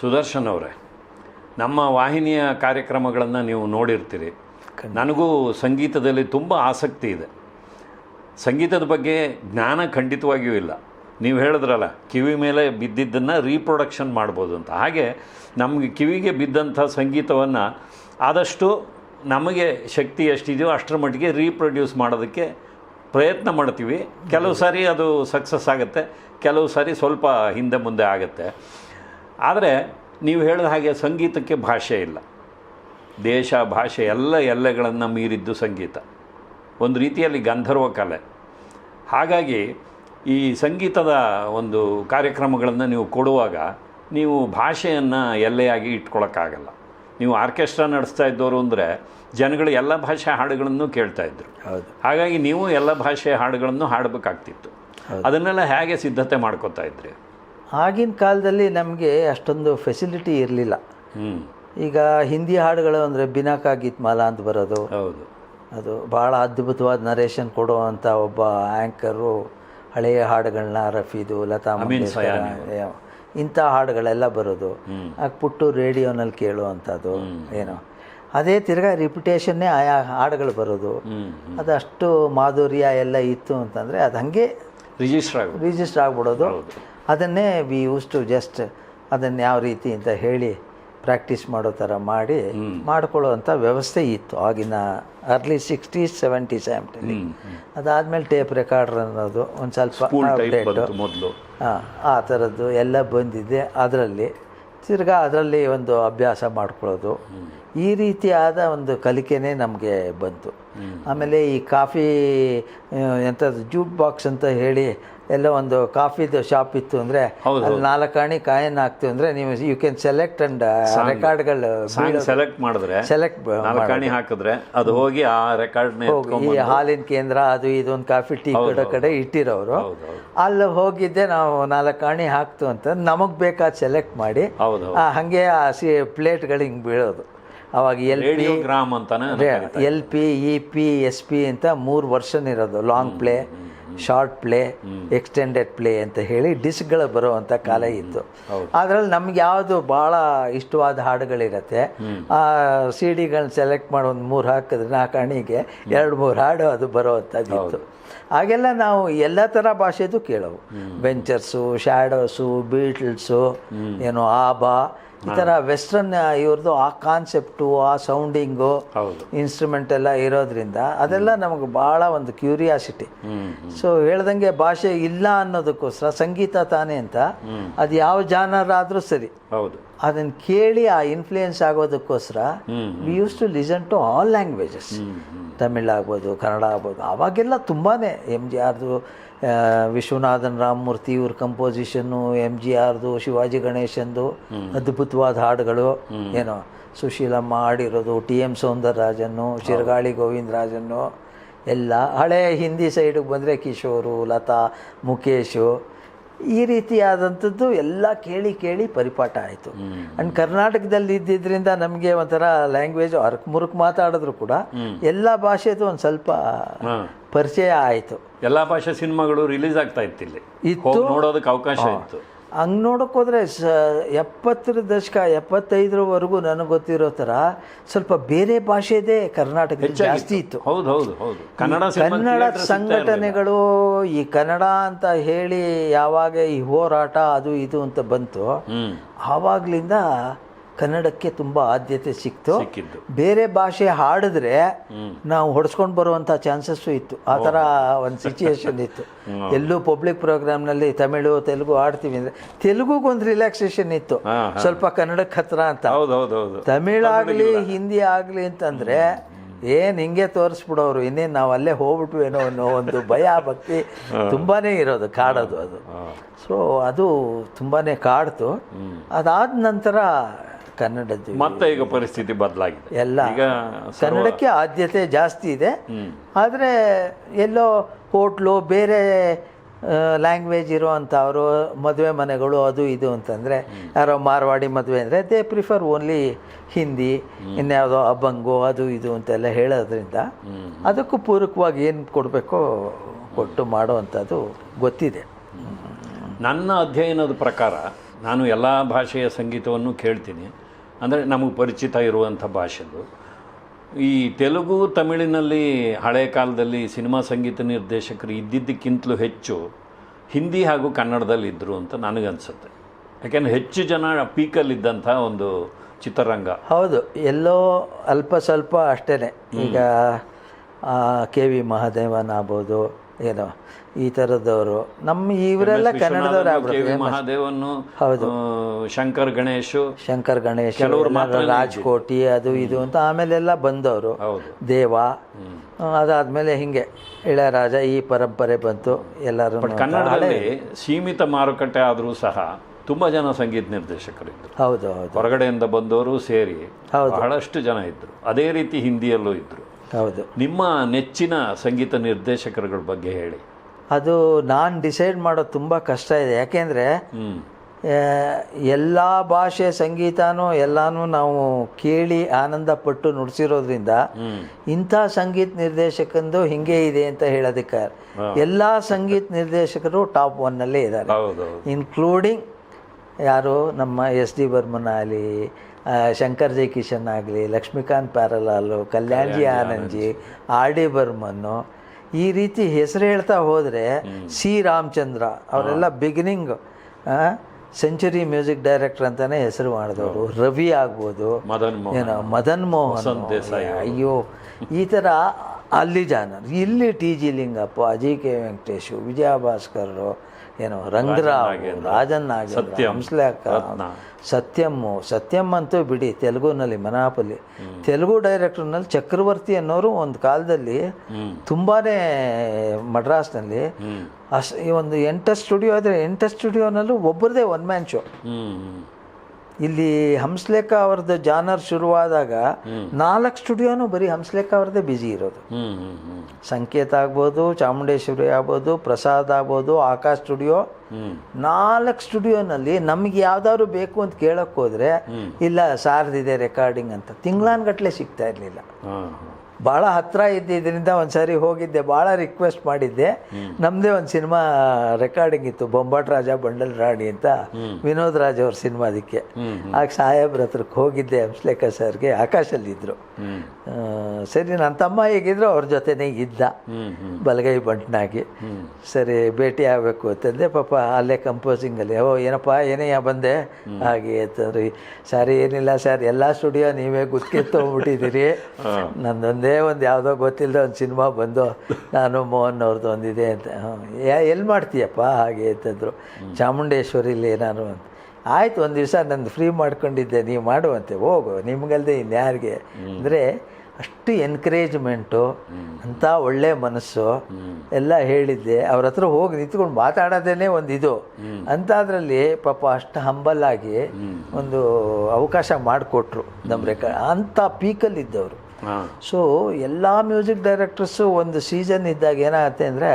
ಸುದರ್ಶನ್ ಅವರೇ ನಮ್ಮ ವಾಹಿನಿಯ ಕಾರ್ಯಕ್ರಮಗಳನ್ನು ನೀವು ನೋಡಿರ್ತೀರಿ. ನನಗೂ ಸಂಗೀತದಲ್ಲಿ ತುಂಬ ಆಸಕ್ತಿ ಇದೆ. ಸಂಗೀತದ ಬಗ್ಗೆ ಜ್ಞಾನ ಖಂಡಿತವಾಗಿಯೂ ಇಲ್ಲ. ನೀವು ಹೇಳಿದ್ರಲ್ಲ ಕಿವಿ ಮೇಲೆ ಬಿದ್ದಿದ್ದನ್ನು ರೀಪ್ರೊಡಕ್ಷನ್ ಮಾಡ್ಬೋದು ಅಂತ. ಹಾಗೆ ನಮಗೆ ಕಿವಿಗೆ ಬಿದ್ದಂಥ ಸಂಗೀತವನ್ನು ಆದಷ್ಟು ನಮಗೆ ಶಕ್ತಿ ಎಷ್ಟಿದೆಯೋ ಅಷ್ಟರ ಮಟ್ಟಿಗೆ ರೀಪ್ರೊಡ್ಯೂಸ್ ಮಾಡೋದಕ್ಕೆ ಪ್ರಯತ್ನ ಮಾಡ್ತೀವಿ. ಕೆಲವು ಸಾರಿ ಅದು ಸಕ್ಸಸ್ ಆಗುತ್ತೆ ಕೆಲವು ಸಾರಿ ಸ್ವಲ್ಪ ಹಿಂದೆ ಮುಂದೆ ಆಗುತ್ತೆ. ಆದರೆ ನೀವು ಹೇಳಿದ ಹಾಗೆ ಸಂಗೀತಕ್ಕೆ ಭಾಷೆ ಇಲ್ಲ. ದೇಶ ಭಾಷೆ ಎಲ್ಲ ಎಲ್ಲೆಗಳನ್ನು ಮೀರಿದ್ದು ಸಂಗೀತ. ಒಂದು ರೀತಿಯಲ್ಲಿ ಗಂಧರ್ವ ಕಲೆ. ಹಾಗಾಗಿ ಈ ಸಂಗೀತದ ಒಂದು ಕಾರ್ಯಕ್ರಮಗಳನ್ನು ನೀವು ಕೊಡುವಾಗ ನೀವು ಭಾಷೆಯನ್ನು ಎಲ್ಲೆಯಾಗಿ ಇಟ್ಕೊಳೋಕ್ಕಾಗಲ್ಲ. ನೀವು ಆರ್ಕೆಸ್ಟ್ರಾ ನಡೆಸ್ತಾ ಇದ್ದವರು ಅಂದರೆ ಜನಗಳು ಎಲ್ಲ ಭಾಷೆ ಹಾಡುಗಳನ್ನು ಕೇಳ್ತಾ ಇದ್ರು. ಹೌದು. ಹಾಗಾಗಿ ನೀವು ಎಲ್ಲ ಭಾಷೆಯ ಹಾಡುಗಳನ್ನು ಹಾಡಬೇಕಾಗ್ತಿತ್ತು. ಅದನ್ನೆಲ್ಲ ಹೇಗೆ ಸಿದ್ಧತೆ ಮಾಡ್ಕೋತಾ ಇದ್ರಿ? ಆಗಿನ ಕಾಲದಲ್ಲಿ ನಮಗೆ ಅಷ್ಟೊಂದು ಫೆಸಿಲಿಟಿ ಇರಲಿಲ್ಲ. ಈಗ ಹಿಂದಿ ಹಾಡುಗಳು ಅಂದರೆ ಬಿನಾಕಾ ಗೀತ್ ಮಾಲಾ ಅಂತ ಬರೋದು. ಹೌದು. ಅದು ಭಾಳ ಅದ್ಭುತವಾದ ನರೇಷನ್ ಕೊಡುವಂಥ ಒಬ್ಬ ಆ್ಯಂಕರು ಹಳೆಯ ಹಾಡುಗಳನ್ನ ರಫೀದು ಲತಾ ಮಂಗೇಶ್ಕರ ಇಂಥ ಹಾಡುಗಳೆಲ್ಲ ಬರೋದು. ಆಗ ಪುಟ್ಟು ರೇಡಿಯೋನಲ್ಲಿ ಕೇಳುವಂಥದ್ದು ಏನೋ. ಅದೇ ತಿರ್ಗಾ ರಿಪಿಟೇಷನ್ನೇ ಆಯಾ ಹಾಡುಗಳು ಬರೋದು. ಅದು ಅಷ್ಟು ಮಾಧುರ್ಯ ಎಲ್ಲ ಇತ್ತು ಅಂತಂದರೆ ಅದು ಹಾಗೆ ರಿಜಿಸ್ಟರ್ ಆಗಿ ರಿಜಿಸ್ಟರ್ ಆಗ್ಬಿಡೋದು. ಅದನ್ನೇ ವಿ ಯೂಸ್ ಟು ಜಸ್ಟ್ ಅದನ್ನು ಯಾವ ರೀತಿ ಅಂತ ಹೇಳಿ ಪ್ರಾಕ್ಟೀಸ್ ಮಾಡೋ ಥರ ಮಾಡಿ ಮಾಡ್ಕೊಳ್ಳೋವಂಥ ವ್ಯವಸ್ಥೆ ಇತ್ತು ಆಗಿನ ಅರ್ಲಿ ಸಿಕ್ಸ್ಟೀಸ್ ಸೆವೆಂಟೀಸ್ ಸೆವೆಂಟಿ ಅದಾದಮೇಲೆ ಟೇಪ್ ರೆಕಾರ್ಡರ್ ಅನ್ನೋದು ಒಂದು ಸ್ವಲ್ಪ ಅಪ್ಡೇಟು ಮೊದಲು. ಹಾಂ ಆ ಥರದ್ದು ಎಲ್ಲ ಬಂದಿದೆ. ಅದರಲ್ಲಿ ತಿರ್ಗಾ ಅದರಲ್ಲಿ ಒಂದು ಅಭ್ಯಾಸ ಮಾಡ್ಕೊಳ್ಳೋದು. ಈ ರೀತಿಯಾದ ಒಂದು ಕಲಿಕೆನೇ ನಮಗೆ ಬಂತು. ಆಮೇಲೆ ಈ ಕಾಫಿ ಎಂಥದ್ದು ಜ್ಯೂಟ್ ಬಾಕ್ಸ್ ಅಂತ ಹೇಳಿ ಎಲ್ಲ ಒಂದು ಕಾಫಿದು ಶಾಪ್ ಇತ್ತು ಅಂದರೆ ಅಲ್ಲಿ ನಾಲ್ಕು ಅಣಿ ಕಾಯಿನ್ ಹಾಕ್ತೀವಿ ಅಂದರೆ ನೀವು ಯು ಕ್ಯಾನ್ ಸೆಲೆಕ್ಟ್ ಅಂಡ್ ರೆಕಾರ್ಡ್ಗಳು ಸೆಲೆಕ್ಟ್ ಮಾಡಿದ್ರೆ ಸೆಲೆಕ್ಟ್ ನಾಲ್ಕಾಣಿ ಹಾಕಿದ್ರೆ ಅದು ಹೋಗಿ ಆ ರೆಕಾರ್ಡ್ನ ಈ ಹಾಲಿನ ಕೇಂದ್ರ ಅದು ಇದೊಂದು ಕಾಫಿ ಟೀ ಕೊಡೋ ಕಡೆ ಇಟ್ಟಿರೋರು. ಅಲ್ಲಿ ಹೋಗಿದ್ದೆ ನಾವು ನಾಲ್ಕು ಆಣಿ ಹಾಕ್ತು ಅಂತ. ನಮಗೆ ಬೇಕಾದ ಸೆಲೆಕ್ಟ್ ಮಾಡಿ. ಹಂಗೆ ಆ ಸಿ ಪ್ಲೇಟ್ಗಳು ಹಿಂಗೆ ಬೀಳೋದು. ಅವಾಗ ಎಲ್ ಪಿ ಗ್ರಾಮ್ ಅಂತಾನೆ L P E P S P ಅಂತ ಮೂರು ವರ್ಷನ್ ಇರೋದು. Long play short play extended play ಅಂತ ಹೇಳಿ ಡಿಸ್ಕ್ಗಳು ಬರುವಂಥ ಕಾಲ ಇತ್ತು. ಅದರಲ್ಲಿ ನಮ್ಗೆ ಯಾವುದು ಭಾಳ ಇಷ್ಟವಾದ ಹಾಡುಗಳಿರತ್ತೆ. ಆ ಸಿ ಡಿಗಳನ್ನ ಸೆಲೆಕ್ಟ್ ಮಾಡಿ ಒಂದು ಮೂರು ಹಾಕಿದ್ರೆ ನಾಲ್ಕು ಅಣಿಗೆ ಎರಡು ಮೂರು ಹಾಡು ಅದು ಬರೋವಂಥದ್ದು ಇತ್ತು ಹಾಗೆಲ್ಲ ನಾವು ಎಲ್ಲ ಥರ ಭಾಷೆದು ಕೇಳೋವು. ವೆಂಚರ್ಸು ಶ್ಯಾಡೋಸು ಬೀಟ್ಲ್ಸು ಏನು ಆಬಾ ಈ ಥರ ವೆಸ್ಟರ್ನ್ ಇವ್ರದ್ದು ಆ ಕಾನ್ಸೆಪ್ಟು ಆ ಸೌಂಡಿಂಗು ಹೌದು. ಇನ್ಸ್ಟ್ರೂಮೆಂಟ್ ಎಲ್ಲ ಇರೋದ್ರಿಂದ ಅದೆಲ್ಲ ನಮಗೆ ಭಾಳ ಒಂದು ಕ್ಯೂರಿಯಾಸಿಟಿ ಸೊ ಹೇಳ್ದಂಗೆ ಭಾಷೆ ಇಲ್ಲ ಅನ್ನೋದಕ್ಕೋಸ್ಕರ ಸಂಗೀತ ತಾನೇ ಅಂತ ಅದು ಯಾವ ಜಾನರ್ ಆದರೂ ಸರಿ. ಹೌದು. ಅದನ್ನು ಕೇಳಿ ಆ influence ಆಗೋದಕ್ಕೋಸ್ಕರ we use to listen to all languages Tamil ಆಗ್ಬೋದು ಕನ್ನಡ ಆಗ್ಬೋದು ಅವಾಗೆಲ್ಲ ತುಂಬಾ ಎಂ ಜಿ ಆರ್ದು ವಿಶ್ವನಾಥನ್ ರಾಮಮೂರ್ತಿ ಇವ್ರ ಕಂಪೋಸಿಷನ್ನು ಎಂ ಜಿ ಆರ್ದು ಶಿವಾಜಿ ಗಣೇಶಂದು ಅದ್ಭುತವಾದ ಹಾಡುಗಳು. ಏನೋ ಸುಶೀಲಮ್ಮ ಹಾಡಿರೋದು ಟಿ ಎಂ ಸೌಂದರರಾಜನ್ನು ಶಿರಗಾಳಿ ಗೋವಿಂದರಾಜನ್ನು ಎಲ್ಲ ಹಳೆ ಹಿಂದಿ ಸೈಡಿಗೆ ಬಂದರೆ ಕಿಶೋರು ಲತಾ ಮುಖೇಶು ಈ ರೀತಿಯಾದಂಥದ್ದು ಎಲ್ಲ ಕೇಳಿ ಕೇಳಿ ಪರಿಪಾಠ ಆಯಿತು. ಅಂಡ್ ಕರ್ನಾಟಕದಲ್ಲಿ ಇದ್ದಿದ್ದರಿಂದ ನಮಗೆ ಒಂಥರ ಲ್ಯಾಂಗ್ವೇಜ್ ಅರ್ಕ್ ಮುರುಕ್ ಮಾತಾಡಿದ್ರು ಕೂಡ ಎಲ್ಲ ಭಾಷೆದು ಒಂದು ಸ್ವಲ್ಪ ಪರಿಚಯ ಆಯಿತು. ಎಲ್ಲ ಭಾಷೆ ಸಿನಿಮಾಗಳು ರಿಲೀಸ್ ಆಗ್ತಾ ಇತ್ತು ಇಲ್ಲಿ. ಇತ್ತು. ನೋಡೋದಕ್ಕೆ ಅವಕಾಶ ಇತ್ತು. ಹಂಗೆ ನೋಡೋಕ್ಕೋದ್ರೆ ಸ ಎಪ್ಪತ್ತರ ದಶಕ ಎಪ್ಪತ್ತೈದರವರೆಗೂ ನನಗೆ ಗೊತ್ತಿರೋ ಥರ ಸ್ವಲ್ಪ ಬೇರೆ ಭಾಷೆದೇ ಕರ್ನಾಟಕದಲ್ಲಿ ಜಾಸ್ತಿ ಇತ್ತು. ಹೌದು ಹೌದು ಹೌದು. ಕನ್ನಡ ಕನ್ನಡ. ಸಂಘಟನೆಗಳು ಈ ಕನ್ನಡ ಅಂತ ಹೇಳಿ ಯಾವಾಗ ಈ ಹೋರಾಟ ಅದು ಇದು ಅಂತ ಬಂತು. ಆವಾಗಲಿಂದ ಕನ್ನಡಕ್ಕೆ ತುಂಬ ಆದ್ಯತೆ ಸಿಕ್ತು. ಬೇರೆ ಭಾಷೆ ಹಾಡಿದ್ರೆ ನಾವು ಹೊಡೆಸ್ಕೊಂಡು ಬರುವಂಥ ಚಾನ್ಸಸ್ಸು ಇತ್ತು. ಆ ಥರ ಒಂದು ಸಿಚುಯೇಷನ್ ಇತ್ತು. ಎಲ್ಲೂ ಪಬ್ಲಿಕ್ ಪ್ರೋಗ್ರಾಮ್ನಲ್ಲಿ ತಮಿಳು ತೆಲುಗು ಆಡ್ತೀವಿ ಅಂದರೆ ತೆಲುಗುಗೊಂದು ರಿಲ್ಯಾಕ್ಸೇಷನ್ ಇತ್ತು. ಸ್ವಲ್ಪ ಕನ್ನಡಕ್ಕೆ ಹತ್ರ ಅಂತ. ಹೌದು ಹೌದು ಹೌದು. ತಮಿಳಾಗಲಿ ಹಿಂದಿ ಆಗಲಿ ಅಂತಂದರೆ ಏನು ಹಿಂಗೆ ತೋರಿಸ್ಬಿಡೋರು ಇನ್ನೇನು ನಾವು ಅಲ್ಲೇ ಹೋಗ್ಬಿಟ್ವೇನೋ ಅನ್ನೋ ಒಂದು ಭಯ ಭಕ್ತಿ ತುಂಬಾ ಇರೋದು ಕಾಡೋದು ಅದು. ಸೊ ಅದು ತುಂಬಾ ಕಾಡ್ತು. ಅದಾದ ನಂತರ ಕನ್ನಡದ್ದು. ಮತ್ತೆ ಈಗ ಪರಿಸ್ಥಿತಿ ಬದಲಾಗಿದೆ. ಎಲ್ಲ. ಈಗ ಕನ್ನಡಕ್ಕೆ ಆದ್ಯತೆ ಜಾಸ್ತಿ ಇದೆ. ಆದರೆ ಎಲ್ಲೋ ಹೋಟ್ಲು ಬೇರೆ ಲ್ಯಾಂಗ್ವೇಜ್ ಇರುವಂಥವರು ಮದುವೆ ಮನೆಗಳು ಅದು ಇದು ಅಂತಂದರೆ ಯಾರೋ ಮಾರ್ವಾಡಿ ಮದುವೆ ಅಂದರೆ ದೇ ಪ್ರಿಫರ್ ಓನ್ಲಿ ಹಿಂದಿ ಇನ್ಯಾವುದೋ ಅಬ್ಬಂಗು ಅದು ಇದು ಅಂತೆಲ್ಲ ಹೇಳೋದ್ರಿಂದ ಅದಕ್ಕೂ ಪೂರಕವಾಗಿ ಏನು ಕೊಡಬೇಕೋ ಕೊಟ್ಟು ಮಾಡೋವಂಥದ್ದು ಗೊತ್ತಿದೆ. ನನ್ನ ಅಧ್ಯಯನದ ಪ್ರಕಾರ ನಾನು ಎಲ್ಲ ಭಾಷೆಯ ಸಂಗೀತವನ್ನು ಕೇಳ್ತೀನಿ. ಅಂದರೆ ನಮಗೆ ಪರಿಚಿತ ಇರುವಂಥ ಭಾಷೆದು. ಈ ತೆಲುಗು ತಮಿಳಿನಲ್ಲಿ ಹಳೆಯ ಕಾಲದಲ್ಲಿ ಸಿನಿಮಾ ಸಂಗೀತ ನಿರ್ದೇಶಕರು ಇದ್ದಿದ್ದಕ್ಕಿಂತಲೂ ಹೆಚ್ಚು ಹಿಂದಿ ಹಾಗೂ ಕನ್ನಡದಲ್ಲಿ ಇದ್ದರು ಅಂತ ನನಗನ್ಸುತ್ತೆ ಯಾಕೆಂದರೆ ಹೆಚ್ಚು ಜನ ಪೀಕಲ್ಲಿದ್ದಂಥ ಒಂದು ಚಿತ್ರರಂಗ. ಹೌದು ಎಲ್ಲೋ ಅಲ್ಪ ಸ್ವಲ್ಪ ಅಷ್ಟೇ ಈಗ ಕೆ ವಿ ಮಹಾದೇವನ್ ಆಗ್ಬೋದು ಏನೋ ಈ ಥರದವರು ನಮ್ಮ ಇವರೆಲ್ಲ ಕನ್ನಡದವ್ರು ಆಗ್ಬಿಡ್ತಾರೆ ಮಹಾದೇವನ್ನು ಹೌದು. ಶಂಕರ್ ಗಣೇಶ್ ಶಂಕರ್ ಗಣೇಶ್ ರಾಜ್ಕೋಟಿ ಅದು ಇದು ಅಂತ ಆಮೇಲೆಲ್ಲ ಬಂದವರು. ಹೌದು. ದೇವ ಅದಾದ್ಮೇಲೆ ಹಿಂಗೆ ಇಳಯರಾಜ ಈ ಪರಂಪರೆ ಬಂತು ಎಲ್ಲರೂ ಕನ್ನಡದಲ್ಲಿ ಸೀಮಿತ ಮಾರುಕಟ್ಟೆ ಆದರೂ ಸಹ ತುಂಬಾ ಜನ ಸಂಗೀತ ನಿರ್ದೇಶಕರಿದ್ದರು ಹೌದು ಹೌದು. ಹೊರಗಡೆಯಿಂದ ಬಂದವರು ಸೇರಿ ಹೌದು. ಬಹಳಷ್ಟು ಜನ ಇದ್ದರು ಅದೇ ರೀತಿ ಹಿಂದಿಯಲ್ಲೂ ಇದ್ದರು ಹೌದು. ನಿಮ್ಮ ನೆಚ್ಚಿನ ಸಂಗೀತ ನಿರ್ದೇಶಕರುಗಳ ಬಗ್ಗೆ ಹೇಳಿ. ಅದು ನಾನು ಡಿಸೈಡ್ ಮಾಡೋದು ತುಂಬ ಕಷ್ಟ ಇದೆ. ಯಾಕೆಂದರೆ ಎಲ್ಲ ಭಾಷೆ ಸಂಗೀತನೂ ಎಲ್ಲನೂ ನಾವು ಕೇಳಿ ಆನಂದ ಪಟ್ಟು ನುಡಿಸಿರೋದ್ರಿಂದ ಇಂಥ ಸಂಗೀತ ನಿರ್ದೇಶಕಂದು ಹಿಂಗೆ ಇದೆ ಅಂತ ಹೇಳೋದಕ್ಕೆ. ಎಲ್ಲ ಸಂಗೀತ ನಿರ್ದೇಶಕರು ಟಾಪ್ ಒನ್ನಲ್ಲೇ ಇದ್ದಾರೆ. ಹೌದು. ಇನ್ಕ್ಲೂಡಿಂಗ್ ಯಾರು ನಮ್ಮ ಎಸ್ ಡಿ ಬರ್ಮನ್ ಆಗಲಿ ಶಂಕರ್ ಜೈ ಕಿಶನ್ ಆಗಲಿ ಲಕ್ಷ್ಮೀಕಾಂತ್ ಪ್ಯಾರಲಾಲು ಕಲ್ಯಾಣ್ಜಿ ಆನಂದ್ಜಿ ಆರ್ ಡಿ ಬರ್ಮನ್ನು ಈ ರೀತಿ ಹೆಸರು ಹೇಳ್ತಾ ಹೋದರೆ ಸಿ ರಾಮಚಂದ್ರ ಅವರೆಲ್ಲ ಬಿಗಿನಿಂಗ್ ಸೆಂಚುರಿ ಮ್ಯೂಸಿಕ್ ಡೈರೆಕ್ಟರ್ ಅಂತಲೇ ಹೆಸರು ಮಾಡಿದವರು. ರವಿ ಆಗ್ಬೋದು. ಏನೋ ಮದನ್ ಮೋಹನ್. ಅಯ್ಯೋ ಈ ಥರ ಅಲ್ಲಿ ಜಾನರ್. ಇಲ್ಲಿ ಟಿ ಜಿ ಲಿಂಗಪ್ಪ ಅಜಿ ಕೆ ವೆಂಕಟೇಶು ವಿಜಯ ಭಾಸ್ಕರ್ರು ಏನೋ ರಂಗರಾವ್ ರಾಜನ್ ನಾಗೇಂದ್ರ ಸತ್ಯಂ, ಹಂಸ್ಲೇಖ ರತ್ನ. ಸತ್ಯಮ್ಮು ಸತ್ಯಮ್ಮ ಅಂತೂ ಬಿಡಿ ತೆಲುಗುನಲ್ಲಿ ಮನಾಪಲ್ಲಿ. ತೆಲುಗು ಡೈರೆಕ್ಟರ್ನಲ್ಲಿ ಚಕ್ರವರ್ತಿ ಅನ್ನೋರು ಒಂದು ಕಾಲದಲ್ಲಿ ತುಂಬಾನೇ ತುಂಬಾ ಮಡ್ರಾಸ್ನಲ್ಲಿ ಅಷ್ಟು ಈ ಒಂದು ಎಂಟ ಸ್ಟುಡಿಯೋ ಆದರೆ ಎಂಟ ಸ್ಟುಡಿಯೋನಲ್ಲೂ ಒಬ್ಬರದೇ ಒನ್ ಮ್ಯಾನ್ ಶೋ ಇಲ್ಲಿ ಹಂಸ್ಲೇಖ ಅವ್ರದ್ದು ಜಾನರ್ ಶುರುವಾದಾಗ ನಾಲ್ಕು ಸ್ಟುಡಿಯೋನು ಬರೀ ಹಂಸ್ಲೇಖ ಅವ್ರದ್ದೇ ಬ್ಯುಸಿ ಇರೋದು. ಸಂಕೇತ ಆಗ್ಬೋದು ಚಾಮುಂಡೇಶ್ವರಿ ಆಗ್ಬೋದು ಪ್ರಸಾದ್ ಆಗ್ಬೋದು ಆಕಾಶ್ ಸ್ಟುಡಿಯೋ. ನಾಲ್ಕು ಸ್ಟುಡಿಯೋನಲ್ಲಿ ನಮ್ಗೆ ಯಾವ್ದಾದ್ರು ಬೇಕು ಅಂತ ಕೇಳಕ್ಕೆ ಹೋದ್ರೆ ಇಲ್ಲ ಸಾರ್ದಿದೆ ರೆಕಾರ್ಡಿಂಗ್ ಅಂತ. ತಿಂಗಳಾನ್ಗಟ್ಲೆ ಸಿಗ್ತಾ ಇರಲಿಲ್ಲ. ಭಾಳ ಹತ್ರ ಇದ್ದಿದ್ದರಿಂದ ಒಂದು ಸಾರಿ ಹೋಗಿದ್ದೆ ಭಾಳ ರಿಕ್ವೆಸ್ಟ್ ಮಾಡಿದ್ದೆ. ನಮ್ಮದೇ ಒಂದು ಸಿನಿಮಾ ರೆಕಾರ್ಡಿಂಗ್ ಇತ್ತು ಬೊಂಬಾಟ್ ರಾಜ ಬಂಡಲ್ ರಾಣಿ ಅಂತ ವಿನೋದ್ ರಾಜ್ ಅವ್ರ ಸಿನಿಮಾ ಅದಕ್ಕೆ. ಹ್ಮ್ ಆಗ ಸಾಹೇಬ್ರ ಹತ್ರಕ್ಕೆ ಹೋಗಿದ್ದೆ ಹಂಸ್ಲೇಖ ಸರ್ಗೆ ಆಕಾಶಲ್ಲಿದ್ದರು ಸರಿ ನನ್ನ ತಮ್ಮ ಹೇಗಿದ್ರು ಅವ್ರ ಜೊತೆನೇ ಇದ್ದ. ಬಲಗೈ ಬಂಟನಾಗಿ. ಸರಿ ಭೇಟಿ ಆಗಬೇಕು ಅಂತಂದೆ ಪಾಪ ಅಲ್ಲೇ ಕಂಪೋಸಿಂಗಲ್ಲಿ ಓ ಏನಪ್ಪ ಏನಯ್ಯ ಬಂದೆ? ಹಾಗೆ ಅಂತಂದ್ರಿ. ಸರಿ ಏನಿಲ್ಲ ಸರ್ ಎಲ್ಲ ಸ್ಟುಡಿಯೋ ನೀವೇ ಗುತ್ತಿಗೆ ತೊಗೊಂಡ್ಬಿಟ್ಟಿದ್ದೀರಿ. ನಂದೊಂದೇ ಒಂದು ಯಾವುದೋ ಗೊತ್ತಿಲ್ಲದ ಒಂದು ಸಿನಿಮಾ ಬಂದು ನಾನು ಮೋಹನ್ ಅವ್ರದ್ದು ಒಂದಿದೆ ಅಂತ. ಎಲ್ಲಿ ಮಾಡ್ತೀಯಪ್ಪ? ಹಾಗೆ ಅಂತಂದರು. ಚಾಮುಂಡೇಶ್ವರಿಲಿ ನಾನು ಅಂತ. ಆಯ್ತು ಒಂದು ದಿವಸ ನಂದು ಫ್ರೀ ಮಾಡ್ಕೊಂಡಿದ್ದೆ ನೀವು ಮಾಡುವಂತೆ ಹೋಗು ನಿಮಗಲ್ಲದೆ ಇನ್ಯಾರಿಗೆ ಅಂದರೆ ಅಷ್ಟು ಎನ್ಕರೇಜ್ಮೆಂಟು ಅಂಥ ಒಳ್ಳೆ ಮನಸ್ಸು. ಎಲ್ಲ ಹೇಳಿದ್ದೆ. ಅವ್ರ ಹತ್ರ ಹೋಗಿ ನಿಂತ್ಕೊಂಡು ಮಾತಾಡೋದೇನೆ ಒಂದು ಇದು ಅಂಥದ್ರಲ್ಲಿ ಪಾಪ ಅಷ್ಟು ಹಂಬಲ್ ಆಗಿ ಒಂದು ಅವಕಾಶ ಮಾಡಿಕೊಟ್ರು ನಮ್ಮ ರೆಕ ಅಂಥ ಪೀಕಲ್ಲಿದ್ದವರು ಇದ್ದವರು. ಸೊ ಎಲ್ಲ ಮ್ಯೂಸಿಕ್ ಡೈರೆಕ್ಟರ್ಸು ಒಂದು ಸೀಸನ್ ಇದ್ದಾಗ ಏನಾಗುತ್ತೆ ಅಂದರೆ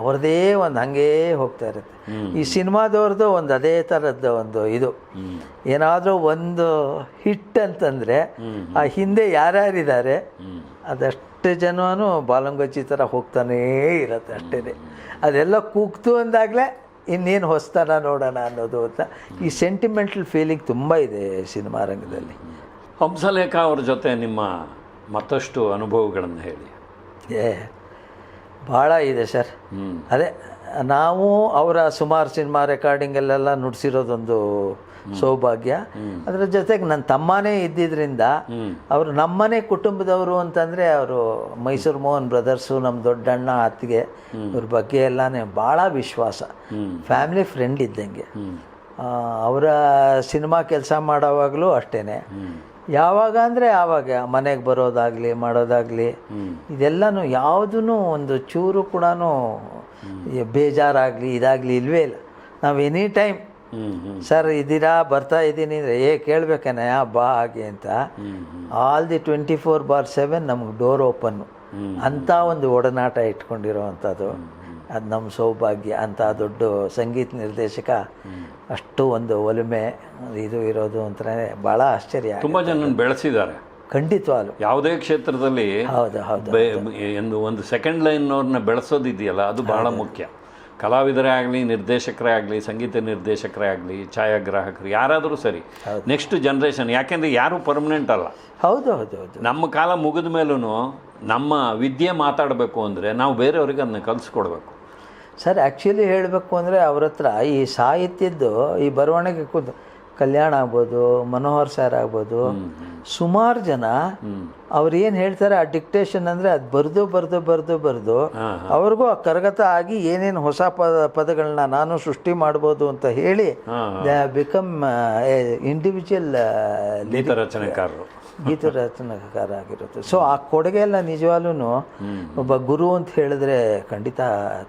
ಅವ್ರದ್ದೇ ಒಂದು ಹಾಗೇ ಹೋಗ್ತಾ ಇರುತ್ತೆ. ಈ ಸಿನಿಮಾದವ್ರದ್ದು ಒಂದು ಅದೇ ಥರದ ಒಂದು ಇದು. ಏನಾದರೂ ಒಂದು ಹಿಟ್ ಅಂತಂದರೆ ಆ ಹಿಂದೆ ಯಾರ್ಯಾರಿದ್ದಾರೆ ಅದಷ್ಟು ಜನನು ಬಾಲಂಗಜ್ಜಿ ಥರ ಹೋಗ್ತಾನೇ ಇರುತ್ತೆ ಅಷ್ಟೇ ಅದೆಲ್ಲ ಕೂಗ್ತು ಅಂದಾಗಲೇ ಇನ್ನೇನು ಹೊಸ್ತಾನ ನೋಡೋಣ ಅನ್ನೋದು ಅಂತ. ಈ ಸೆಂಟಿಮೆಂಟಲ್ ಫೀಲಿಂಗ್ ತುಂಬ ಇದೆ ಸಿನಿಮಾ ರಂಗದಲ್ಲಿ. ಹಂಸಲೇಖ ಅವ್ರ ಜೊತೆ ನಿಮ್ಮ ಮತ್ತಷ್ಟು ಅನುಭವಗಳನ್ನು ಹೇಳಿ. ಏ ಭಾಳ ಇದೆ ಸರ್. ಅದೇ ನಾವು ಅವರ ಸುಮಾರು ಸಿನಿಮಾ ರೆಕಾರ್ಡಿಂಗಲ್ಲೆಲ್ಲ ನುಡಿಸಿರೋದೊಂದು ಸೌಭಾಗ್ಯ. ಅದರ ಜೊತೆಗೆ ನನ್ನ ತಮ್ಮನೇ ಇದ್ದಿದ್ರಿಂದ ಅವರು ನಮ್ಮನೆ ಕುಟುಂಬದವರು ಅಂತಂದರೆ ಅವರು ಮೈಸೂರು ಮೋಹನ್ ಬ್ರದರ್ಸು ನಮ್ಮ ದೊಡ್ಡಣ್ಣ ಅತ್ತಿಗೆ ಇವ್ರ ಬಗ್ಗೆ ಎಲ್ಲಾನೇ ಭಾಳ ವಿಶ್ವಾಸ. ಫ್ಯಾಮಿಲಿ ಫ್ರೆಂಡ್ ಇದ್ದಂಗೆ. ಅವರ ಸಿನಿಮಾ ಕೆಲಸ ಮಾಡೋವಾಗಲೂ ಅಷ್ಟೇ ಯಾವಾಗ ಅಂದರೆ ಆವಾಗ ಮನೆಗೆ ಬರೋದಾಗಲಿ, ಮಾಡೋದಾಗಲಿ. ಇದೆಲ್ಲನೂ ಯಾವುದೂ ಒಂದು ಚೂರು ಕೂಡ ಬೇಜಾರಾಗಲಿ, ಇದಾಗಲಿ ಇಲ್ವೇ ಇಲ್ಲ. ನಾವು ಎನಿ ಟೈಮ್ ಸರ್ ಇದ್ದೀರಾ, ಬರ್ತಾ ಇದ್ದೀನಿ ಅಂದರೆ, ಏ ಕೇಳಬೇಕನಯ್ಯ ಬಾ, ಹಾಗೆ ಅಂತ. All the twenty four by seven ನಮ್ಗೆ ಡೋರ್ ಓಪನ್ನು. ಅಂಥ ಒಂದು ಒಡನಾಟ ಇಟ್ಕೊಂಡಿರೋವಂಥದ್ದು. ಅದು ನಮ್ಮ ಸೌಭಾಗ್ಯ ಅಂತ ದೊಡ್ಡ ಸಂಗೀತ ನಿರ್ದೇಶಕ ಅಷ್ಟು ಒಂದು ಒಲುಮೆ ಇದು ಇರೋದು ಅಂತ ಭಾಳ ಆಶ್ಚರ್ಯ ತುಂಬ ಜನ ಬೆಳೆಸಿದ್ದಾರೆ. ಖಂಡಿತವಾಗ್ಲು ಯಾವುದೇ ಕ್ಷೇತ್ರದಲ್ಲಿ ಹೌದು ಹೌದು ಎಂದು ಒಂದು ಸೆಕೆಂಡ್ ಲೈನ್ ಅವ್ರನ್ನ ಬೆಳೆಸೋದಿದೆಯಲ್ಲ ಅದು ಬಹಳ ಮುಖ್ಯ. ಕಲಾವಿದರೇ ಆಗಲಿ ನಿರ್ದೇಶಕರೇ ಆಗಲಿ ಸಂಗೀತ ನಿರ್ದೇಶಕರೇ ಆಗಲಿ ಛಾಯಾಗ್ರಾಹಕರು ಯಾರಾದರೂ ಸರಿ ನೆಕ್ಸ್ಟ್ ಜನ್ರೇಷನ್ ಯಾಕೆಂದರೆ ಯಾರೂ ಪರ್ಮನೆಂಟ್ ಅಲ್ಲ. ಹೌದು ಹೌದು ಹೌದು. ನಮ್ಮ ಕಾಲ ಮುಗಿದ ಮೇಲೂ ನಮ್ಮ ವಿದ್ಯೆ ಮಾತಾಡಬೇಕು ಅಂದರೆ ನಾವು ಬೇರೆಯವ್ರಿಗೆ ಅದನ್ನ ಕಲಿಸ್ಕೊಡ್ಬೇಕು. ಸರ್ ಆ್ಯಕ್ಚುಲಿ ಹೇಳಬೇಕು ಅಂದರೆ ಅವ್ರ ಹತ್ರ ಈ ಸಾಹಿತ್ಯದ್ದು ಈ ಬರವಣಿಗೆ ಕೂತು ಕಲ್ಯಾಣ ಆಗ್ಬೋದು ಮನೋಹರ್ ಸರ್ ಆಗ್ಬೋದು ಸುಮಾರು ಜನ ಅವ್ರು ಏನು ಹೇಳ್ತಾರೆ ಆ ಡಿಕ್ಟೇಷನ್ ಅಂದರೆ ಅದು ಬರೆದು ಬರೆದು ಬರೆದು ಬರೆದು ಅವ್ರಿಗೂ ಆ ಕರಗತ ಆಗಿ ಏನೇನು ಹೊಸ ಪದ ಪದಗಳನ್ನ ನಾನು ಸೃಷ್ಟಿ ಮಾಡ್ಬೋದು ಅಂತ ಹೇಳಿ ಬಿಕಮ್ ಇಂಡಿವಿಜುವಲ್ ಗೀತ ರಚನೆಕಾರರು. ಗೀತ ರಚನೆಕಾರ ಆಗಿರುತ್ತೆ ಸೊ ಆ ಕೊಡುಗೆ ಎಲ್ಲ ನಿಜವಾಗ್ಲೂ ಒಬ್ಬ ಗುರು ಅಂತ ಹೇಳಿದ್ರೆ ಖಂಡಿತ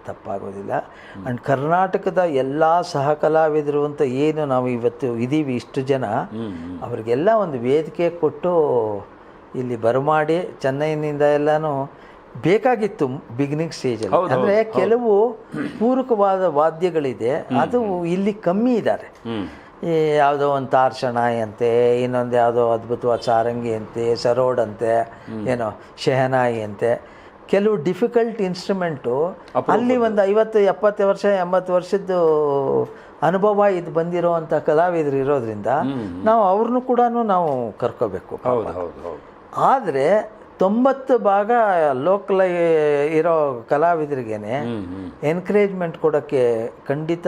ತಪ್ಪಾಗೋದಿಲ್ಲ. ಆ್ಯಂಡ್ ಕರ್ನಾಟಕದ ಎಲ್ಲ ಸಹ ಕಲಾವಿದರು ಅಂತ ಏನು ನಾವು ಇವತ್ತು ಇದೀವಿ ಇಷ್ಟು ಜನ ಅವರಿಗೆಲ್ಲ ಒಂದು ವೇದಿಕೆ ಕೊಟ್ಟು ಇಲ್ಲಿ ಬರಮಾಡಿ ಚೆನ್ನೈನಿಂದ ಎಲ್ಲನೂ ಬೇಕಾಗಿತ್ತು ಬಿಗಿನಿಂಗ್ ಸ್ಟೇಜಲ್ಲಿ ಅಂದರೆ ಕೆಲವು ಪೂರಕವಾದ ವಾದ್ಯಗಳಿದೆ ಅದು ಇಲ್ಲಿ ಕಮ್ಮಿ ಇದ್ದಾರೆ ಈ ಯಾವುದೋ ಒಂದು ತಾರ್ಷಣಾಯಿ ಅಂತೆ ಇನ್ನೊಂದು ಯಾವುದೋ ಅದ್ಭುತವಾದ ಸಾರಂಗಿ ಅಂತೆ ಸರೋಡ್ ಅಂತೆ ಏನೋ ಶೆಹನಾಯಿ ಅಂತೆ ಕೆಲವು ಡಿಫಿಕಲ್ಟ್ ಇನ್ಸ್ಟ್ರೂಮೆಂಟು ಅಲ್ಲಿ ಒಂದು ಐವತ್ತು ಎಪ್ಪತ್ತು ವರ್ಷ ಎಂಬತ್ತು ವರ್ಷದ್ದು ಅನುಭವ ಇದು ಬಂದಿರೋ ಅಂಥ ಕಲಾವಿದರು ಇರೋದ್ರಿಂದ ನಾವು ಅವ್ರನ್ನೂ ಕೂಡ ನಾವು ಕರ್ಕೋಬೇಕು ಹೌದು ಹೌದು ಹೌದು. ಆದರೆ ತೊಂಬತ್ತು ಭಾಗ ಲೋಕಲ್ ಇರೋ ಕಲಾವಿದರಿಗೇನೆ ಎನ್ಕರೇಜ್ಮೆಂಟ್ ಕೊಡೋಕ್ಕೆ ಖಂಡಿತ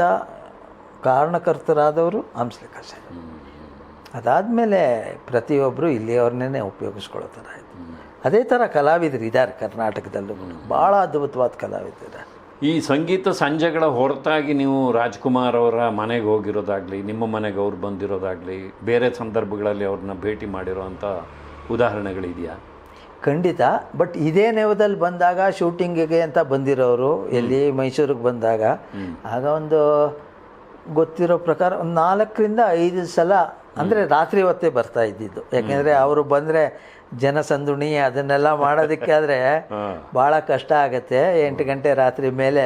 ಕಾರಣಕರ್ತರಾದವರು ಹಂಸಲೇಖ ಸರ್ ಅದಾದಮೇಲೆ ಪ್ರತಿಯೊಬ್ಬರು ಇಲ್ಲಿಯವ್ರನ್ನೇ ಉಪಯೋಗಿಸ್ಕೊಳ್ಳೋ ಥರ ಆಯಿತು ಅದೇ ಥರ ಕಲಾವಿದರು ಇದ್ದಾರೆ ಕರ್ನಾಟಕದಲ್ಲೂ ಭಾಳ ಅದ್ಭುತವಾದ ಕಲಾವಿದರು. ಈ ಸಂಗೀತ ಸಂಜೆಗಳ ಹೊರತಾಗಿ ನೀವು ರಾಜ್ಕುಮಾರ್ ಅವರ ಮನೆಗೆ ಹೋಗಿರೋದಾಗಲಿ ನಿಮ್ಮ ಮನೆಗೆ ಅವ್ರು ಬಂದಿರೋದಾಗಲಿ ಬೇರೆ ಸಂದರ್ಭಗಳಲ್ಲಿ ಅವ್ರನ್ನ ಭೇಟಿ ಮಾಡಿರೋವಂಥ ಉದಾಹರಣೆಗಳಿದೆಯಾ? ಖಂಡಿತ. ಬಟ್ ಇದೇ ನೆವದಲ್ಲಿ ಬಂದಾಗ ಶೂಟಿಂಗಿಗೆ ಅಂತ ಬಂದಿರೋರು ಎಲ್ಲಿ ಮೈಸೂರಿಗೆ ಬಂದಾಗ ಆಗ ಒಂದು ಗೊತ್ತಿರೋ ಪ್ರಕಾರ ಒಂದು ನಾಲ್ಕರಿಂದ ಐದು ಸಲ ಅಂದರೆ ರಾತ್ರಿ ಹೊತ್ತೇ ಬರ್ತಾ ಇದ್ದಿದ್ದು. ಯಾಕೆಂದರೆ ಅವರು ಬಂದರೆ ಜನಸಂದುಣಿ ಅದನ್ನೆಲ್ಲ ಮಾಡೋದಕ್ಕೆ ಆದರೆ ಭಾಳ ಕಷ್ಟ ಆಗುತ್ತೆ. ಎಂಟು ಗಂಟೆ ರಾತ್ರಿ ಮೇಲೆ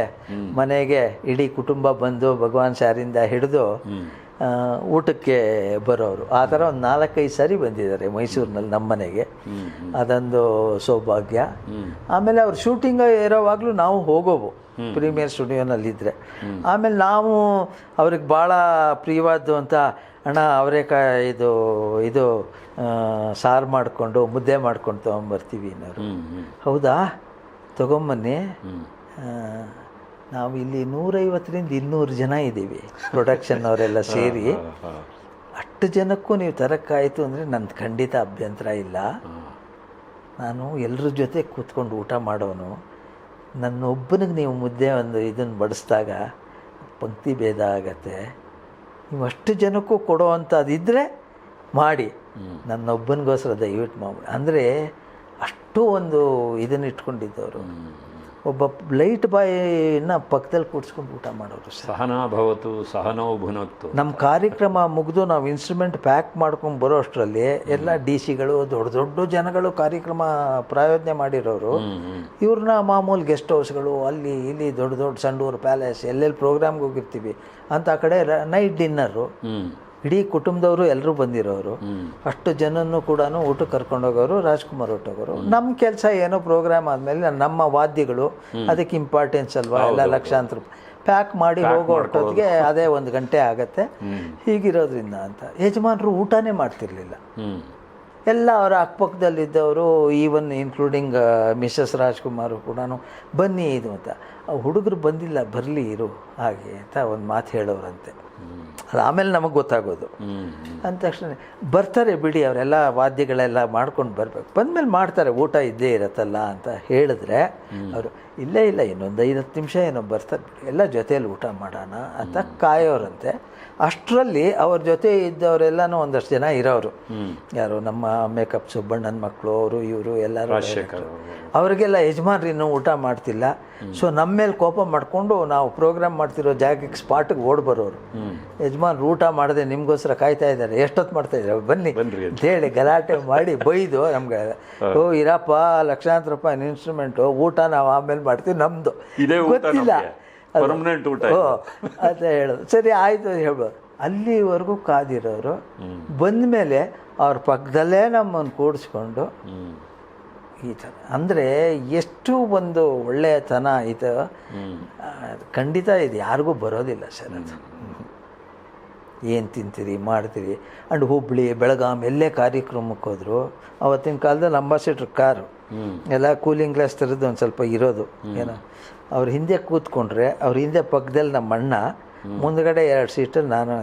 ಮನೆಗೆ ಇಡೀ ಕುಟುಂಬ ಬಂದು ಭಗವಾನ್ ಸಾರಿಂದ ಹಿಡಿದು ಊಟಕ್ಕೆ ಬರೋರು. ಆ ಥರ ಒಂದು ನಾಲ್ಕೈದು ಸಾರಿ ಬಂದಿದ್ದಾರೆ ಮೈಸೂರಿನಲ್ಲಿ ನಮ್ಮ ಮನೆಗೆ. ಅದೊಂದು ಸೌಭಾಗ್ಯ. ಆಮೇಲೆ ಅವ್ರು ಶೂಟಿಂಗ್ ಇರೋವಾಗಲೂ ನಾವು ಹೋಗೋವು. ಪ್ರೀಮಿಯರ್ ಸ್ಟುಡಿಯೋನಲ್ಲಿದ್ದರೆ ಆಮೇಲೆ ನಾವು ಅವ್ರಿಗೆ ಭಾಳ ಪ್ರಿಯವಾದ್ದು ಅಂತ ಅಣ್ಣ ಅವರೇಕಾಯಿ ಇದು ಇದು ಸಾರು ಮಾಡಿಕೊಂಡು ಮುದ್ದೆ ಮಾಡ್ಕೊಂಡು ತೊಗೊಂಬರ್ತೀವಿ ಅನ್ನೋರು. ಹೌದಾ? ತೊಗೊಂಬನ್ನಿ. ನಾವು ಇಲ್ಲಿ ನೂರೈವತ್ತರಿಂದ ಇನ್ನೂರು ಜನ ಇದ್ದೀವಿ. ಪ್ರೊಡಕ್ಷನ್ ಅವರೆಲ್ಲ ಸೇರಿ. ಅಷ್ಟು ಜನಕ್ಕೂ ನೀವು ತರಕ್ಕಾಯಿತು ಅಂದರೆ ನನ್ನ ಖಂಡಿತ ಅಭ್ಯಂತರ ಇಲ್ಲ. ನಾನು ಎಲ್ಲರ ಜೊತೆ ಕೂತ್ಕೊಂಡು ಊಟ ಮಾಡೋನು. ನನ್ನೊಬ್ಬನಿಗೆ ನೀವು ಮುದ್ದೆ ಒಂದು ಇದನ್ನು ಬಡಿಸಿದಾಗ ಪಂಕ್ತಿ ಭೇದ ಆಗತ್ತೆ. ನೀವು ಅಷ್ಟು ಜನಕ್ಕೂ ಕೊಡೋ ಅಂಥದ್ದಿದ್ದರೆ ಮಾಡಿ. ನನ್ನೊಬ್ಬನಿಗೋಸ್ಕರ ದಯವಿಟ್ಟು ಮಾಡ್ಬಿಡಿ ಅಂದರೆ ಅಷ್ಟು ಒಂದು ಇದನ್ನು ಇಟ್ಕೊಂಡಿದ್ದವರು. ಒಬ್ಬ ಲೈಟ್ ಬಾಯಿನ ಪಕ್ಕದಲ್ಲಿ ಕೂಡ್ಸ್ಕೊಂಡು ಊಟ ಮಾಡೋರು ಸಹನಾಭವತ್ತು ಸಹನಾ ಭುನತ್ತು ನಮ್ಮ ಕಾರ್ಯಕ್ರಮ ಮುಗಿದು ನಾವು ಇನ್ಸ್ಟ್ರೂಮೆಂಟ್ ಪ್ಯಾಕ್ ಮಾಡ್ಕೊಂಡು ಬರೋ ಅಷ್ಟರಲ್ಲಿ ಎಲ್ಲ ಡಿ ಸಿಗಳು ದೊಡ್ಡ ದೊಡ್ಡ ಜನಗಳು ಕಾರ್ಯಕ್ರಮ ಪ್ರಾಯೋಜನೆ ಮಾಡಿರೋರು. ಇವ್ರನ್ನ ಮಾಮೂಲು ಗೆಸ್ಟ್ ಹೌಸ್ಗಳು ಅಲ್ಲಿ ಇಲ್ಲಿ ದೊಡ್ಡ ದೊಡ್ಡ ಸಂಡೂರು ಪ್ಯಾಲೇಸ್ ಎಲ್ಲೆಲ್ಲಿ ಪ್ರೋಗ್ರಾಮ್ಗೆ ಹೋಗಿರ್ತೀವಿ ಅಂತ ಆ ಕಡೆ ನೈಟ್ ಡಿನ್ನರು ಇಡೀ ಕುಟುಂಬದವರು ಎಲ್ಲರೂ ಬಂದಿರೋರು. ಅಷ್ಟು ಜನನೂ ಕೂಡ ಊಟಕ್ಕೆ ಕರ್ಕೊಂಡೋಗೋರು ರಾಜ್ಕುಮಾರ್ ಹೊಟ್ಟೋಗೋರು ನಮ್ಮ ಕೆಲಸ ಏನೋ ಪ್ರೋಗ್ರಾಮ್ ಆದಮೇಲೆ ನಮ್ಮ ವಾದ್ಯಗಳು ಅದಕ್ಕೆ ಇಂಪಾರ್ಟೆನ್ಸ್ ಅಲ್ವಾ? ಎಲ್ಲ ಲಕ್ಷಾಂತರ ರೂಪಾಯಿ ಪ್ಯಾಕ್ ಮಾಡಿ ಹೋಗೋ ಹೊಟ್ಟೊತ್ತಿಗೆ ಅದೇ ಒಂದು ಗಂಟೆ ಆಗತ್ತೆ. ಹೀಗಿರೋದ್ರಿಂದ ಅಂತ. ಯಜಮಾನರು ಊಟನೇ ಮಾಡ್ತಿರ್ಲಿಲ್ಲ. ಎಲ್ಲ ಅವರ ಅಕ್ಕಪಕ್ಕದಲ್ಲಿದ್ದವರು ಈವನ್ ಇನ್ಕ್ಲೂಡಿಂಗ್ ಮಿಸಸ್ ರಾಜ್ಕುಮಾರ್ ಕೂಡ ಬನ್ನಿ ಇದು ಅಂತ. ಆ ಹುಡುಗರು ಬಂದಿಲ್ಲ ಬರಲಿ ಇರು ಹಾಗೆ ಅಂತ ಒಂದು ಮಾತು ಹೇಳೋರಂತೆ. ಅದು ಆಮೇಲೆ ನಮಗೆ ಗೊತ್ತಾಗೋದು. ಅಂದ ತಕ್ಷಣ ಬರ್ತಾರೆ ಬಿಡಿ ಅವರೆಲ್ಲ ವಾದ್ಯಗಳೆಲ್ಲ ಮಾಡ್ಕೊಂಡು ಬರ್ಬೇಕು. ಬಂದಮೇಲೆ ಮಾಡ್ತಾರೆ ಊಟ ಇದ್ದೇ ಇರತ್ತಲ್ಲ ಅಂತ ಹೇಳಿದ್ರೆ ಅವರು ಇಲ್ಲೇ ಇಲ್ಲ ಇನ್ನೊಂದು ಐದು ಹತ್ತು ನಿಮಿಷ ಏನೋ ಬರ್ತಾರೆ ಬಿಡಿ ಎಲ್ಲ ಜೊತೆಯಲ್ಲಿ ಊಟ ಮಾಡೋಣ ಅಂತ ಕಾಯೋರಂತೆ. ಅಷ್ಟರಲ್ಲಿ ಅವ್ರ ಜೊತೆ ಇದ್ದವರೆಲ್ಲನೂ ಒಂದಷ್ಟು ಜನ ಇರೋರು. ಯಾರು ನಮ್ಮ ಮೇಕಪ್ ಸುಬ್ಬಣ್ಣನ ಮಕ್ಕಳು ಅವರು ಇವರು ಎಲ್ಲರೂ ಅವರಿಗೆಲ್ಲ ಯಜಮಾನ್ರು ಇನ್ನೂ ಊಟ ಮಾಡ್ತಿಲ್ಲ. ಸೊ ನಮ್ಮ ಮೇಲೆ ಕೋಪ ಮಾಡಿಕೊಂಡು ನಾವು ಪ್ರೋಗ್ರಾಮ್ ಮಾಡ್ತಿರೋ ಜಾಗಕ್ಕೆ ಸ್ಪಾಟ್ಗೆ ಓಡ್ ಬರೋರು. ಯಜಮಾನ್ರು ಊಟ ಮಾಡದೆ ನಿಮಗೋಸ್ಕರ ಕಾಯ್ತಾ ಇದ್ದಾರೆ. ಎಷ್ಟೊತ್ತು ಮಾಡ್ತಾ ಇದ್ದಾರೆ? ಬನ್ನಿ. ಅಂತ. ಹೇಳಿ ಗಲಾಟೆ ಮಾಡಿ ಬೈದು ನಮ್ಗೆ. ಓ ಇರಪ್ಪ ಲಕ್ಷಾಂತರ ರೂಪಾಯಿ ಇನ್ಸ್ಟ್ರೂಮೆಂಟು ಊಟ ನಾವು ಆಮೇಲೆ ಮಾಡ್ತೀವಿ ನಮ್ಮದು ಗೊತ್ತಿಲ್ಲ. Permanent ಊಟ ಅಂತ ಹೇಳೋದು. ಸರಿ ಆಯಿತು ಹೇಳ್ಬೋದು. ಅಲ್ಲಿವರೆಗೂ ಕಾದಿರೋರು ಬಂದ ಮೇಲೆ ಅವ್ರ ಪಕ್ಕದಲ್ಲೇ ನಮ್ಮನ್ನು ಕೂಡಿಸ್ಕೊಂಡು ಈ ಥರ. ಅಂದರೆ ಎಷ್ಟು ಒಂದು ಒಳ್ಳೆಯತನ ಇದು ಆ, ಖಂಡಿತ ಇದು ಯಾರಿಗೂ ಬರೋದಿಲ್ಲ ಸರ್ ಅದು ಏನು ತಿಂತೀರಿ ಮಾಡ್ತೀರಿ? ಆ್ಯಂಡ್ ಹುಬ್ಬಳ್ಳಿ ಬೆಳಗಾಂ ಎಲ್ಲೇ ಕಾರ್ಯಕ್ರಮಕ್ಕೆ ಹೋದರು ಅವತ್ತಿನ ಕಾಲದಲ್ಲಿ ಅಂಬಾಸಿಡ್ರ್ ಕಾರು. ಎಲ್ಲ ಕೂಲಿಂಗ್ ಗ್ಲಾಸ್ ಥರದ್ದು ಒಂದು ಸ್ವಲ್ಪ ಇರೋದು ಏನೋ. ಅವ್ರ ಹಿಂದೆ ಕೂತ್ಕೊಂಡ್ರೆ ಅವ್ರ ಹಿಂದೆ ಪಕ್ಕದಲ್ಲಿ ನಮ್ಮ ಅಣ್ಣ ಮುಂದ್ಗಡೆ ಎರಡು ಸೀಟಲ್ಲಿ ನಾನು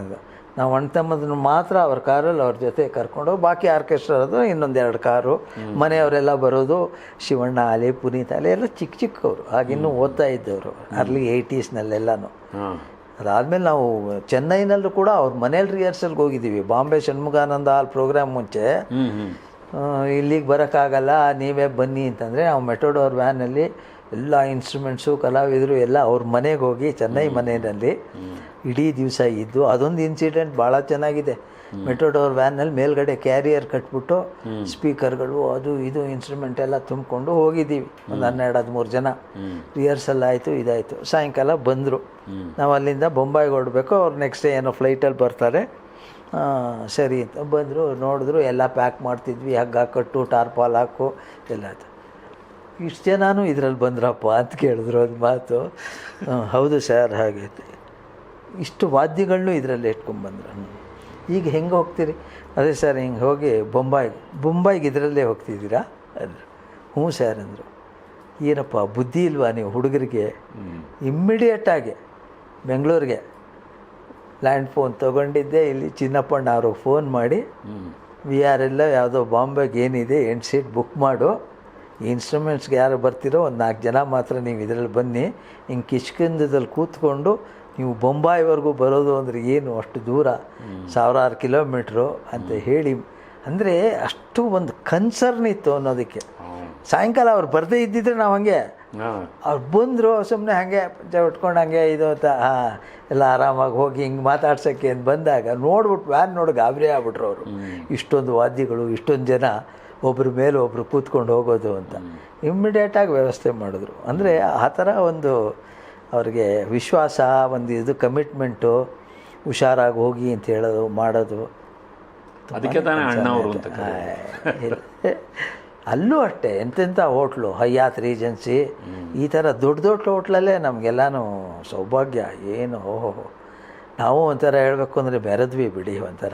ನಾವು ಅಣ್ಣ ತಮ್ಮದನ್ನು ಮಾತ್ರ ಅವ್ರ ಕಾರಲ್ಲಿ ಅವ್ರ ಜೊತೆ ಕರ್ಕೊಂಡು ಬಾಕಿ ಆರ್ಕೆಸ್ಟ್ರಾ ಅದು ಇನ್ನೊಂದು ಎರಡು ಕಾರು. ಮನೆಯವರೆಲ್ಲ ಬರೋದು ಶಿವಣ್ಣ ಅಲೆ ಪುನೀತ್ ಅಲೆ ಎಲ್ಲ ಚಿಕ್ಕ ಚಿಕ್ಕವರು. ಆಗಿನ್ನೂ ಓದ್ತಾ ಇದ್ದವರು ಅರ್ಲಿ ಏಯ್ಟೀಸ್ನಲ್ಲೆಲ್ಲನೂ. ಅದಾದಮೇಲೆ ನಾವು ಚೆನ್ನೈನಲ್ಲೂ ಕೂಡ ಅವ್ರ ಮನೇಲಿ ರಿಹರ್ಸಲ್ಗೆ ಹೋಗಿದ್ದೀವಿ. ಬಾಂಬೆ ಷಣ್ಮುಖಾನಂದ ಹಾಲ್ ಪ್ರೋಗ್ರಾಮ್ ಮುಂಚೆ. ಇಲ್ಲಿಗೆ ಬರೋಕ್ಕಾಗಲ್ಲ ನೀವೇ ಬನ್ನಿ ಅಂತಂದರೆ ನಾವು ಮೆಟೋಡೋರ್ ವ್ಯಾನಲ್ಲಿ ಎಲ್ಲ ಇನ್ಸ್ಟ್ರೂಮೆಂಟ್ಸು ಕಲಾವಿದರು ಎಲ್ಲ ಅವ್ರ ಮನೆಗೆ ಹೋಗಿ ಚೆನ್ನೈ ಮನೆಯಲ್ಲಿ ಇಡೀ ದಿವಸ ಇದ್ದು ಅದೊಂದು ಇನ್ಸಿಡೆಂಟ್ ಭಾಳ ಚೆನ್ನಾಗಿದೆ. ಮೆಟೋಡೋರ್ ವ್ಯಾನಲ್ಲಿ ಮೇಲ್ಗಡೆ ಕ್ಯಾರಿಯರ್ ಕಟ್ಬಿಟ್ಟು ಸ್ಪೀಕರ್ಗಳು ಅದು ಇದು ಇನ್ಸ್ಟ್ರೂಮೆಂಟ್ ಎಲ್ಲ ತುಂಬಿಕೊಂಡು ಹೋಗಿದ್ದೀವಿ. ಒಂದು ಹನ್ನೆರಡು ಹದಿಮೂರು ಜನ. ರಿಹರ್ಸಲ್ ಆಯಿತು ಇದಾಯಿತು. ಸಾಯಂಕಾಲ ಬಂದರು. ನಾವು ಅಲ್ಲಿಂದ ಬೊಂಬಾಯಿಗೆ ಹೊರಡಬೇಕು. ಅವ್ರು ನೆಕ್ಸ್ಟ್ ಡೇ ಏನೋ ಫ್ಲೈಟಲ್ಲಿ ಬರ್ತಾರೆ. ಸರಿ ಅಂತ ಬಂದರು. ನೋಡಿದ್ರು ಎಲ್ಲ ಪ್ಯಾಕ್ ಮಾಡ್ತಿದ್ವಿ. ಹಗ್ಗ ಕಟ್ಟು ಟಾರ್ಪಾಲ್ ಹಾಕು ಎಲ್ಲ ಆಯ್ತು. ಇಷ್ಟು ಜನನೂ ಇದ್ರಲ್ಲಿ ಬಂದ್ರಪ್ಪ ಅಂತ ಕೇಳಿದ್ರು ಅದು ಮಾತು. ಹೌದು ಸರ್ ಹಾಗೆ. ಇಷ್ಟು ವಾದ್ಯಗಳನ್ನೂ ಇದರಲ್ಲಿ ಇಟ್ಕೊಂಡ್ಬಂದ್ರು. ಈಗ ಹೆಂಗೆ ಹೋಗ್ತೀರಿ? ಅದೇ ಸರ್ ಹಿಂಗೆ ಹೋಗಿ ಬೊಂಬಾಯಿಗೆ ಬೊಂಬಾಯಿಗೆ ಇದರಲ್ಲೇ ಹೋಗ್ತಿದ್ದೀರಾ? ಅಂದರು. ಹ್ಞೂ ಸರ್ ಅಂದರು. ಏನಪ್ಪ ಬುದ್ಧಿ ಇಲ್ವಾ ನೀವು ಹುಡುಗರಿಗೆ? ಇಮ್ಮಿಡಿಯೇಟಾಗಿ ಬೆಂಗಳೂರಿಗೆ ಲ್ಯಾಂಡ್ ಫೋನ್ ತೊಗೊಂಡಿದ್ದೆ. ಇಲ್ಲಿ ಚಿನ್ನಪ್ಪಣ್ಣ ಅವರು ಫೋನ್ ಮಾಡಿ ವಿ ಆರ್ ಎಲ್ಲ ಯಾವುದೋ ಬಾಂಬೆಗೆ ಏನಿದೆ ಎಂಟು ಸೀಟ್ ಬುಕ್ ಮಾಡು. ಇನ್ಸ್ಟ್ರೂಮೆಂಟ್ಸ್ಗೆ ಯಾರು ಬರ್ತಿರೋ ಒಂದು ನಾಲ್ಕು ಜನ ಮಾತ್ರ ನೀವು ಇದರಲ್ಲಿ ಬನ್ನಿ. ಹಿಂಗೆ ಕಿಷ್ಕಿಂದದಲ್ಲಿ ಕೂತ್ಕೊಂಡು ನೀವು ಬೊಂಬಾಯಿವರೆಗೂ ಬರೋದು ಅಂದರೆ ಏನು? ಅಷ್ಟು ದೂರ? ಸಾವಿರಾರು ಕಿಲೋಮೀಟ್ರು ಅಂತ ಹೇಳಿ. ಅಂದರೆ ಅಷ್ಟು ಒಂದು ಕನ್ಸರ್ನ್ ಇತ್ತು ಅನ್ನೋದಕ್ಕೆ. ಸಾಯಂಕಾಲ ಅವ್ರು ಬರದೇ ಇದ್ದಿದ್ರೆ ನಾವು ಹಂಗೆ. ಅವ್ರು ಬಂದರು ಸುಮ್ಮನೆ ಹಾಗೆ ಜ ಉಟ್ಕೊಂಡು ಹಂಗೆ ಇದು ಅಂತ ಹಾಂ ಎಲ್ಲ ಆರಾಮಾಗಿ ಹೋಗಿ ಹಿಂಗೆ ಮಾತಾಡ್ಸೋಕ್ಕೆ ಅಂತ ಬಂದಾಗ ನೋಡ್ಬಿಟ್ಟು ವ್ಯಾನ್ ನೋಡಿ ಗಾಬರಿ ಆಗ್ಬಿಟ್ರು ಅವರು. ಇಷ್ಟೊಂದು ವಾದ್ಯಗಳು ಇಷ್ಟೊಂದು ಜನ ಒಬ್ಬರ ಮೇಲೆ ಒಬ್ಬರು ಕೂತ್ಕೊಂಡು ಹೋಗೋದು ಅಂತ. ಇಮ್ಮಿಡಿಯೇಟಾಗಿ ವ್ಯವಸ್ಥೆ ಮಾಡಿದ್ರು. ಅಂದರೆ ಆ ಥರ ಒಂದು ಅವ್ರಿಗೆ ವಿಶ್ವಾಸ ಒಂದು ಇದು ಕಮಿಟ್ಮೆಂಟು ಹುಷಾರಾಗಿ ಹೋಗಿ ಅಂತ ಹೇಳೋದು ಮಾಡೋದು ಅದಕ್ಕೆ ತಾನೇ ಅಣ್ಣವರು ಅಂತ. ಅಲ್ಲೂ ಅಷ್ಟೇ ಎಂತೆಂಥ ಹೋಟ್ಲು ಹಯ್ಯಾತ್ ರೀಜೆನ್ಸಿ ಈ ಥರ ದೊಡ್ಡ ದೊಡ್ಡ ಹೋಟ್ಲಲ್ಲೇ ನಮಗೆಲ್ಲನೂ ಸೌಭಾಗ್ಯ ಏನು ಓಹೋ ನಾವು ಒಂಥರ ಹೇಳಬೇಕು ಅಂದರೆ ಬೆರೆದ್ವಿ ಬಿಡಿ ಒಂಥರ.